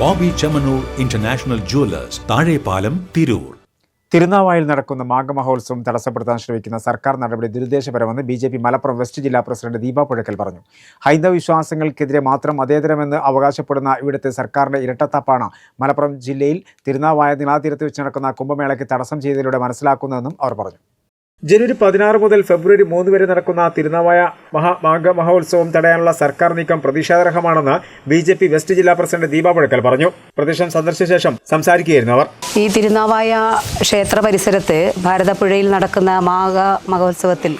Boby Chemmanur international jewellers Thazhepalam Tirur. തിരുനാവായിൽ നടക്കുന്ന മാഘമഹോത്സവം തടസ്സപ്പെടുത്താൻ ശ്രമിക്കുന്ന സർക്കാർ നടപടി ദുരുദ്ദേശപരമെന്ന് B J P Malappuram west ജില്ലാ പ്രസിഡന്റ് ദീപ പുഴക്കൽ പറഞ്ഞു. ഹൈന്ദവ വിശ്വാസങ്ങൾക്കെതിരെ മാത്രം അതേതരമെന്ന് അവകാശപ്പെടുന്ന ഇവിടുത്തെ സർക്കാരിന്റെ ഇരട്ടത്താപ്പാണ് മലപ്പുറം ജില്ലയിൽ തിരുനാവായ നിലാതീരത്ത് വെച്ച് നടക്കുന്ന കുംഭമേളയ്ക്ക് തടസ്സം ചെയ്തതിലൂടെ മനസ്സിലാക്കുന്നതെന്നും അവർ പറഞ്ഞു. ജനുവരി പതിനാറ് മുതൽ ഫെബ്രുവരി മൂന്ന് വരെ നടക്കുന്ന തിരുനാവായ മഹാമാഘ മഹോത്സവം തടയാനുള്ള സർക്കാർ നീക്കം പ്രതിഷേധാർഹമാണെന്ന് ബി ജെ പി വെസ്റ്റ് ജില്ലാ പ്രസിഡന്റ് ദീപാ പുഴക്കൽ പറഞ്ഞു. പ്രദേശം സന്ദർശിച്ച ശേഷം സംസാരിക്കുകയായിരുന്നു അവർ. ഈ തിരുനാവായ ക്ഷേത്ര പരിസരത്ത് ഭാരതപ്പുഴയിൽ നടക്കുന്ന മാഘ മഹോത്സവത്തിൽ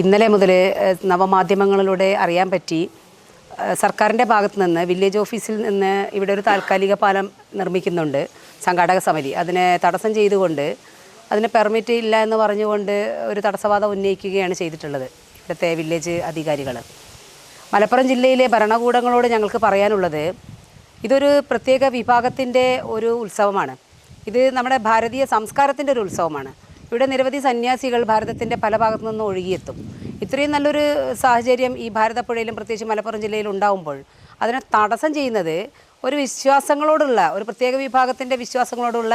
ഇന്നലെ മുതൽ നവമാധ്യമങ്ങളിലൂടെ അറിയാൻ പറ്റി സർക്കാരിന്റെ ഭാഗത്ത് നിന്ന് വില്ലേജ് ഓഫീസിൽ നിന്ന് ഇവിടെ ഒരു താൽക്കാലിക പാലം നിർമ്മിക്കുന്നുണ്ട് സംഘാടക സമിതി. അതിനെ തടസ്സം ചെയ്തുകൊണ്ട് അതിന് പെർമിറ്റ് ഇല്ല എന്ന് പറഞ്ഞുകൊണ്ട് ഒരു തടസ്സവാദം ഉന്നയിക്കുകയാണ് ചെയ്തിട്ടുള്ളത് ഇവിടുത്തെ വില്ലേജ് അധികാരികൾ മലപ്പുറം ജില്ലയിലെ ഭരണകൂടങ്ങളോട് ഞങ്ങൾക്ക് പറയാനുള്ളത് ഇതൊരു പ്രത്യേക വിഭാഗത്തിന്റെ ഒരു ഉത്സവമാണ്. ഇത് നമ്മുടെ ഭാരതീയ സംസ്കാരത്തിന്റെ ഒരു ഉത്സവമാണ്. ഇവിടെ നിരവധി സന്യാസികൾ ഭാരതത്തിന്റെ പല ഭാഗത്തു നിന്നും ഒഴുകിയെത്തും. ഇത്രയും നല്ലൊരു സാഹചര്യം ഈ ഭാരതപ്പുഴയിലും പ്രത്യേകിച്ച് മലപ്പുറം ജില്ലയിൽ ഉണ്ടാവുമ്പോൾ അതിനെ തടസ്സം ചെയ്യുന്നത് ഒരു വിശ്വാസങ്ങളോടുള്ള ഒരു പ്രത്യേക വിഭാഗത്തിന്റെ വിശ്വാസങ്ങളോടുള്ള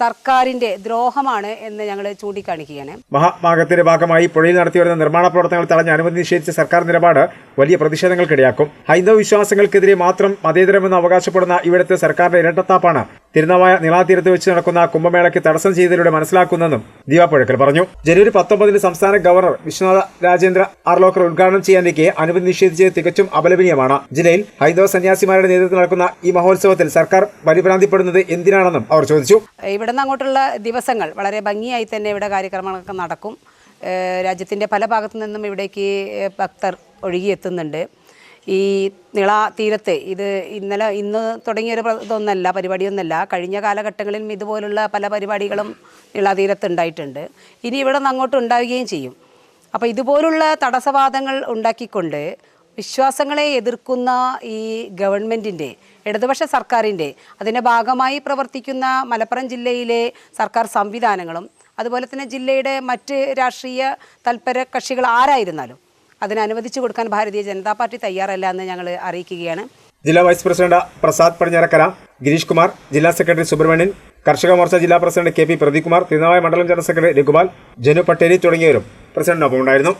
സർക്കാരിന്റെ ദ്രോഹമാണ് എന്ന് ഞങ്ങൾ ചൂണ്ടിക്കാണിക്കുകയാണ്. മഹാഭാഗത്തിന്റെ ഭാഗമായി പുഴയിൽ നടത്തിവരുന്ന നിർമ്മാണ പ്രവർത്തനങ്ങൾ തടഞ്ഞ് അനുമതി നിഷേധിച്ച സർക്കാർ നിലപാട് വലിയ പ്രതിഷേധങ്ങൾക്കിടയാക്കും ഹൈന്ദവ വിശ്വാസങ്ങൾക്കെതിരെ മാത്രം മതേതരമെന്ന് അവകാശപ്പെടുന്ന ഇവിടുത്തെ സർക്കാരിന്റെ ഇരട്ടത്താപ്പാണ് തിരുനാവായ നിളാതീരത്ത് വെച്ച് നടക്കുന്ന കുംഭമേളയ്ക്ക് തടസ്സം ചെയ്തതിലൂടെ മനസ്സിലാക്കുന്നതെന്നും ദീപാപ്പുഴക്കൽ പറഞ്ഞു. ജനുവരി പത്തൊമ്പതിന് സംസ്ഥാന ഗവർണർ വിശ്വനാഥ രാജേന്ദ്ര ആർലോക്കർ ഉദ്ഘാടനം ചെയ്യാനിരിക്കെ അനുമതി നിഷേധിച്ചത് തികച്ചും അപലപനീയമാണ്. ജില്ലയിൽ ഹൈന്ദവ സന്യാസിമാരുടെ നേതൃത്വത്തിൽ നടക്കുന്ന ഈ മഹോത്സവത്തിൽ സർക്കാർ പരിഭ്രാന്തിപ്പെടുന്നത് എന്തിനാണെന്നും അവർ ചോദിച്ചു. ഇവിടെ നിന്ന് അങ്ങോട്ടുള്ള ദിവസങ്ങൾ വളരെ ഭംഗിയായി തന്നെ ഇവിടെ കാര്യക്രമങ്ങളൊക്കെ നടക്കും. രാജ്യത്തിന്റെ പല ഭാഗത്തു നിന്നും ഇവിടേക്ക് ഭക്തർ ഒഴുകിയെത്തുന്നുണ്ട്. ഈ നിള തീരത്ത് ഇത് ഇന്നലെ ഇന്ന് തുടങ്ങിയൊരു ഇതൊന്നല്ല പരിപാടിയൊന്നല്ല. കഴിഞ്ഞ കാലഘട്ടങ്ങളിൽ ഇതുപോലുള്ള പല പരിപാടികളും നിള തീരത്ത് ഉണ്ടായിട്ടുണ്ട് ഇനി ഇവിടെ നിന്ന് അങ്ങോട്ട് ഉണ്ടാവുകയും ചെയ്യും. അപ്പോൾ ഇതുപോലുള്ള തടസ്സവാദങ്ങൾ ഉണ്ടാക്കിക്കൊണ്ട് വിശ്വാസങ്ങളെ എതിർക്കുന്ന ഈ ഗവൺമെന്റിന്റെ ഇടതുപക്ഷ സർക്കാരിന്റെ അതിന്റെ ഭാഗമായി പ്രവർത്തിക്കുന്ന മലപ്പുറം ജില്ലയിലെ സർക്കാർ സംവിധാനങ്ങളും അതുപോലെ തന്നെ ജില്ലയുടെ മറ്റ് രാഷ്ട്രീയ തൽപര കക്ഷികൾ ആരായിരുന്നാലും അതിന് അനുവദിച്ചു കൊടുക്കാൻ ഭാരതീയ ജനതാ പാർട്ടി തയ്യാറല്ല എന്ന് ഞങ്ങൾ അറിയിക്കുകയാണ്. ജില്ലാ വൈസ് പ്രസിഡന്റ് പ്രസാദ് പടിഞ്ഞാറക്കര ഗിരീഷ് കുമാർ ജില്ലാ സെക്രട്ടറി സുബ്രഹ്മണ്യൻ കർഷക മോർച്ച ജില്ലാ president K P Pradeep Kumar Thirunavaya മണ്ഡലം ജനറൽ സെക്രട്ടറി രഘുപാൽ ജനു പട്ടേരി തുടങ്ങിയവരും പ്രസിഡന്റിനൊപ്പം ഉണ്ടായിരുന്നു.